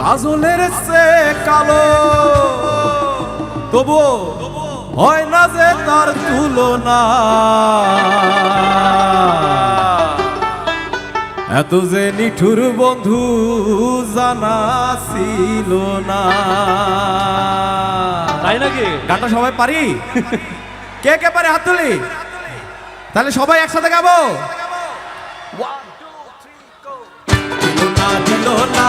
কাজলের সে কালো। তবু হয় না যে তার তুলনা। এত যে নিঠুর বন্ধু জানা ছিল না। তাই নাকি? গানটা সবাই পারি? কে কে পারে হাত তুলি? তাহলে সবাই একসাথে গাবো। না।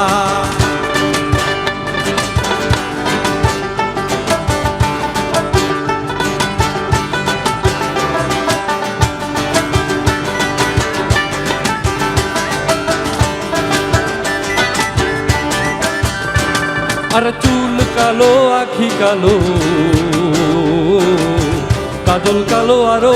আর চুল কালো আখি কালো কাজল কালো আরও।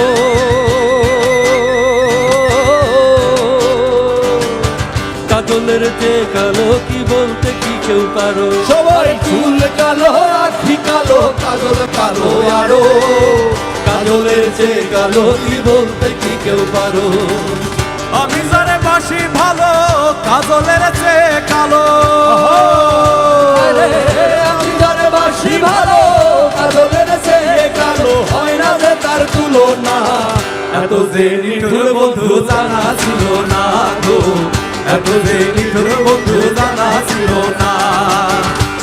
কাজলের যে কালো কি বলতে কি কেউ পারো? সবাই চুল কালো আখি কালো কাজল কালো আরও। কাজলের যে কালো কি বলতে কি কেউ পারো? আমি জানে বাসি এত যে নিঠুর বন্ধু জানা ছিল না গো। এত যে নিঠুর বন্ধু জানা ছিল না।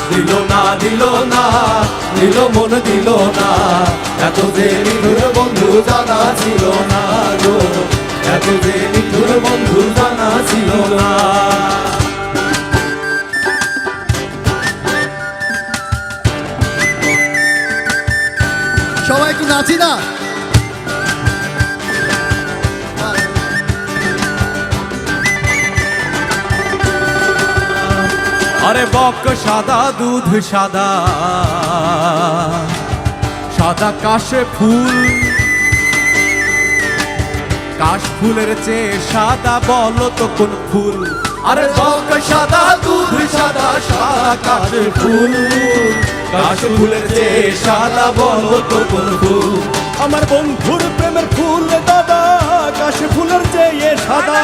দিল না দিল না, দিল মন দিল না। এত যে নিঠুর বন্ধু জানা ছিল না গো। এত যে নিঠুর বন্ধু জানা ছিল না। সবাই একটু নাচি না? আরে বক, সাদা দুধ, সাদা। সাদা কাশে ফুল। কাশ ফুলের চেয়ে সাদা বলো তো কোন ফুল? আরে বক, সাদা দুধ, সাদা সাদা কাশে ফুল। কাশ ফুলের চেয়ে সাদা বলো তো কোন ফুল? আমার বন্ধুর প্রেমের ফুল দাদা, কাশ ফুলের চেয়ে সাদা।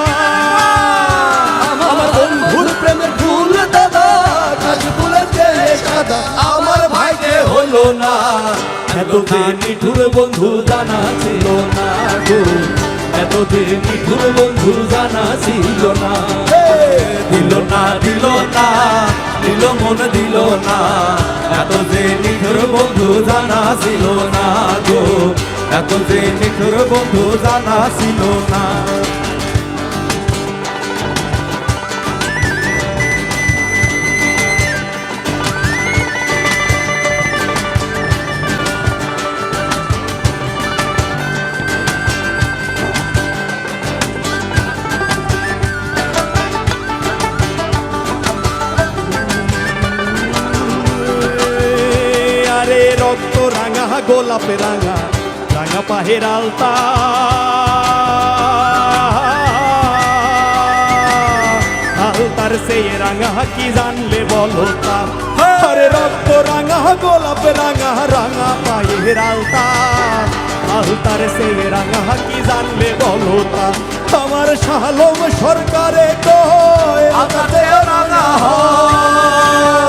না। এত যে নিঠুর বন্ধু জানা ছিল না গো। এত যে নিঠুর বন্ধু জানা ছিল না। দিল না দিল না, দিল মন দিল না। এত যে নিঠুর বন্ধু জানা ছিল না গো। এত যে নিঠুর বন্ধু জানা ছিল না। রাঙা গোলাপে রাঙা রাঙা পাহের আলতা আলতার সেই রাঙা কি জানলে বলো তা আরে রক্ত রাঙা গোলাপে রাঙা রাঙা পাহের আলতা আলতার সেই রাঙা কি জানলে বলো তা আমার শালম সরকারে কয় আকাশে রাঙা হয়